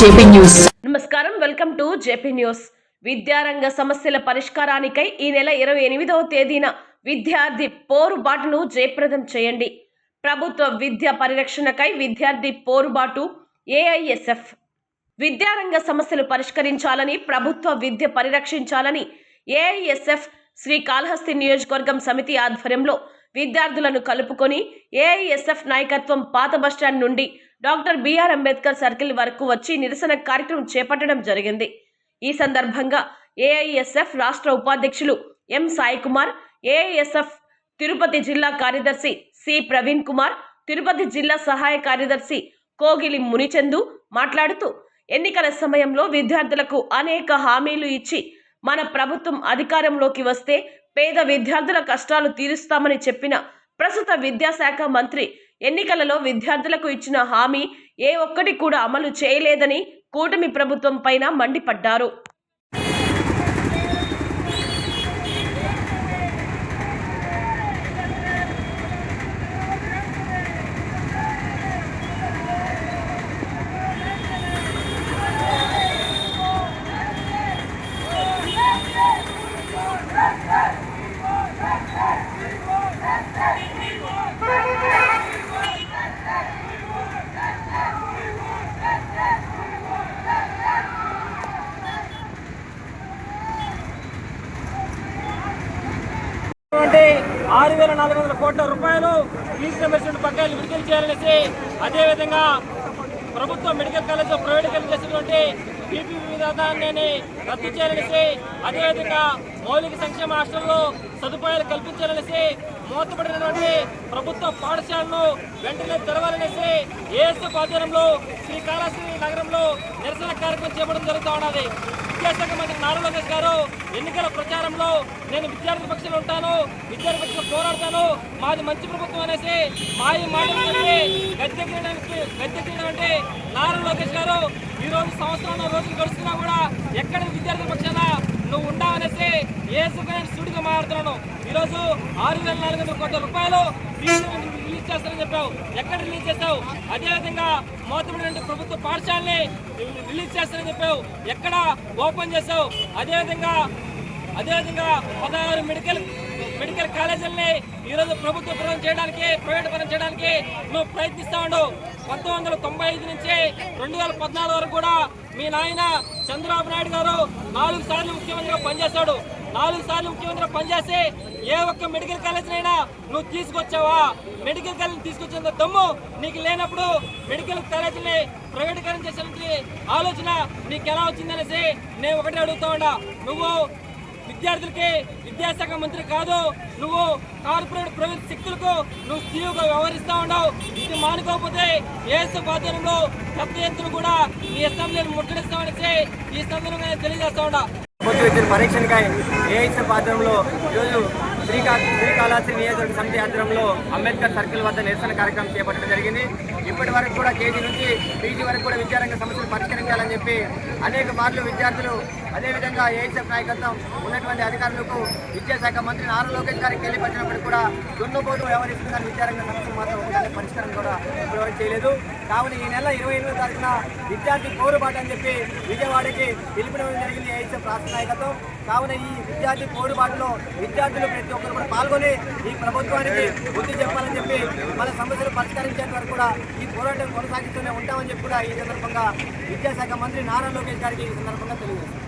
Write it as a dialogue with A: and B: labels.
A: JP news.
B: నమస్కారం welcome to JP news. విద్యారంగ సమస్యల పరిష్కారానికై ఈ నెల ఇరవై ఎనిమిదవ తేదీన విద్యార్థి పోరుబాటును జయప్రదం చేయండి. ప్రభుత్వ విద్య పరిరక్షణకై విద్యార్థి పోరుబాటు ఏఐఎస్ఎఫ్. విద్యారంగ సమస్యలు పరిష్కరించాలని ప్రభుత్వ విద్య పరిరక్షించాలని ఏఐఎస్ఎఫ్ శ్రీకాళహస్తి నియోజకవర్గం సమితి ఆధ్వర్యంలో విద్యార్థులను కలుపుకొని ఏఐఎస్ఎఫ్ నాయకత్వం పాత బస్టాండ్ నుండి డాక్టర్ బిఆర్ అంబేద్కర్ సర్కిల్ వరకు వచ్చి నిరసన కార్యక్రమం చేపట్టడం జరిగింది. ఈ సందర్భంగా ఏఐఎస్ఎఫ్ రాష్ట్ర ఉపాధ్యక్షులు ఎం సాయి కుమార్ ఏఐఎస్ఎఫ్ తిరుపతి జిల్లా కార్యదర్శి సి ప్రవీణ్ కుమార్ తిరుపతి జిల్లా సహాయ కార్యదర్శి కోగిలి మునిచందు మాట్లాడుతూ ఎన్నికల సమయంలో విద్యార్థులకు అనేక హామీలు ఇచ్చి మన ప్రభుత్వం అధికారంలోకి వస్తే పేద విద్యార్థుల కష్టాలు తీరుస్తామని చెప్పిన ప్రస్తుత విద్యాశాఖ మంత్రి ఎన్నికలలో విద్యార్థులకు ఇచ్చిన హామీ ఏ ఒక్కటి కూడా అమలు చేయలేదని కూటమి ప్రభుత్వం పైన మండిపడ్డారు.
C: ఆరు వేల నాలుగు వందల కోట్ల రూపాయలు ఫీజు రియంబర్స్మెంట్ విడుదల చేయాలనేసి అదేవిధంగా ప్రభుత్వ మెడికల్ కాలేజ్ ప్రైవేట్ చేసినటువంటి పీపీపీ విధానాన్ని రద్దు చేయాలనేసి అదేవిధంగా మౌలిక సంక్షేమ హాస్టల్లో సదుపాయాలు కల్పించాలనేసి మూతపడినటువంటి ప్రభుత్వ పాఠశాలను వెంటనే తెరవాలనేసి ఏఎస్ఎఫ్ ఆధ్వర్యంలో శ్రీకాళహస్తి నగరంలో నిరసన కార్యక్రమం చేపట్టడం జరుగుతూ ఉన్నది. విద్యాశాఖ మంత్రి నారా లోకేష్ గారు ఎన్నికల ప్రచారంలో నేను విద్యార్థి పక్షంలో ఉంటాను విద్యార్థి పక్షంలో పోరాడతాను. మాది మంచి ప్రభుత్వం అనేసి మాయ మాటలు చెప్పి గద్దెక్కడానికి గద్దెక్కడం అంటే నారా లోకేష్ గారు ఈ రోజు సంవత్సరం రోజులు గడుస్తున్నా కూడా ఎక్కడ విద్యార్థి పక్షాన నువ్వు ఉండవనేసి ఏ సుఖమైన సుడిగా మాట్లాడుతున్నాను. ఈరోజు ఆరు వేల నాలుగు వందల కోట్ల రూపాయలు రిలీజ్ చెప్పావు. ఎక్కడ రిలీజ్ చేస్తావు అదేవిధంగా మోతపడిన ప్రభుత్వ పాఠశాలని రిలీజ్ చేస్తారని చెప్పావు. ఎక్కడ ఓపెన్ చేసావు అదేవిధంగా అదేవిధంగా పదహారు మెడికల్ మెడికల్ కాలేజీలని ఈరోజు ప్రభుత్వ పరం చేయడానికి ప్రైవేట్ పరం చేయడానికి నువ్వు ప్రయత్నిస్తా ఉండవు పంతొమ్మిది వందల తొంభై ఐదు నుంచి రెండు వేల పద్నాలుగు వరకు కూడా మీ నాయన చంద్రబాబు నాయుడు గారు నాలుగు సార్లు ముఖ్యమంత్రిగా పనిచేశాడు. నాలుగు సార్లు ముఖ్యమంత్రిగా పనిచేస్తే ఏ ఒక్క మెడికల్ కాలేజ్ నువ్వు తీసుకొచ్చావా? మెడికల్ కాలేజ్ తీసుకొచ్చేంత దమ్ము నీకు లేనప్పుడు మెడికల్ కాలేజీని ప్రైవేటీకరణ చేసేటువంటి ఆలోచన నీకు ఎలా వచ్చిందనేసి నేను ఒకటే అడుగుతా ఉన్నా. నువ్వు విద్యార్థులకి విద్యాశాఖ మంత్రి కాదు నువ్వు కార్పొరేట్ ప్రైవేట్ శక్తులకు నువ్వు సీఈగా వ్యవహరిస్తా ఉండవు ఇది మానుకోకపోతే ఏసు ఆధ్వర్యంలో పెద్ద ఎత్తున కూడా ఈ అసెంబ్లీని ముట్టడిస్తామనేసి ఈ సందర్భంగా తెలియజేస్తా ఉండా
D: పొద్దు వచ్చిన పరీక్షనికై ఏఐసీ పాత్రంలో ఈరోజు శ్రీకా శ్రీకాళహస్తి నియోజకవర్గ సమితి ఆధ్వర్యంలో అంబేద్కర్ సర్కిల్ వద్ద నిరసన కార్యక్రమం చేపట్టడం జరిగింది. ఇప్పటి వరకు కూడా కేజీ నుంచి పీజీ వరకు కూడా విద్యారంగ సమస్యలు పరిష్కరించాలని చెప్పి అనేక మార్లు విద్యార్థులు అదేవిధంగా ఏఐఎస్ఎఫ్ నాయకత్వం ఉన్నటువంటి అధికారులకు విద్యాశాఖ మంత్రి నారా లోకేష్ గారికి తెలియపరిచినప్పుడు కూడా దున్నపోతు వ్యవహరిస్తుందని విద్యారంగ సమస్యలు మాత్రం ఒకటే పరిష్కారం కూడా ఇప్పటివరకు చేయలేదు. కావున ఈ నెల ఇరవై ఎనిమిదో తారీఖున విద్యార్థి పోరుబాటు అని చెప్పి విజయవాడకి పిలిపడం జరిగింది ఏఐఎస్ఎఫ్ రాష్ట్ర నాయకత్వం. కావున ఈ విద్యార్థి పోరుబాటులో విద్యార్థులు ప్రతి ఒక్కరు కూడా పాల్గొని ఈ ప్రభుత్వానికి బుద్ధి చెప్పాలని చెప్పి మన సమస్యలు పరిష్కరించేంత వరకు కూడా ఈ పోరాటం కొనసాగిస్తూనే ఉంటామని చెప్పి కూడా ఈ సందర్భంగా విద్యాశాఖ మంత్రి నారా లోకేష్ గారికి ఈ సందర్భంగా తెలియజేస్తారు